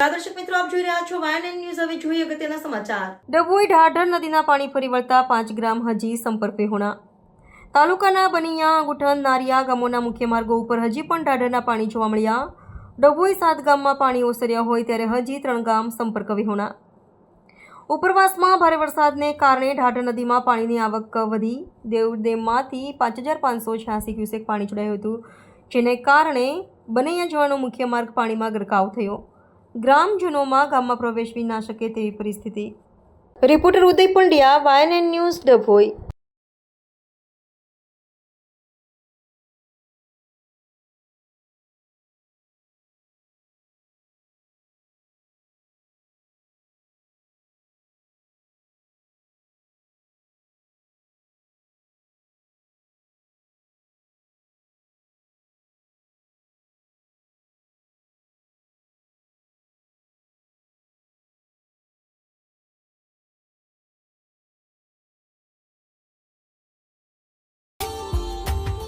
દર્શક મિત્રો નદીના પાણી ફરી વળતા પાંચ ગ્રામ હજી સંપર્ક વિહોણા. તાલુકાના બનિયા ગુઠન નારિયા ગામોના મુખ્ય માર્ગો ઉપર હજી પણ ઢાઢરના પાણી જોવા મળ્યા. ડભોઈ સાત ગામમાં પાણી ઓસર્યા હોય ત્યારે હજી ત્રણ ગામ સંપર્ક વિહોણા. ઉપરવાસમાં ભારે વરસાદને કારણે ઢાઢર નદીમાં પાણીની આવક વધી. દેવડેમમાંથી પાંચ હજાર પાંચસો છ્યાસી ક્યુસેક પાણી છોડાયું હતું, જેને કારણે બનૈયા જવાનો મુખ્ય માર્ગ પાણીમાં ગરકાવ થયો. ગ્રામજનોમાં ગામમાં પ્રવેશવી ના શકે તેવી પરિસ્થિતિ. Reporter Uday Pandya વાયન news Dabhoi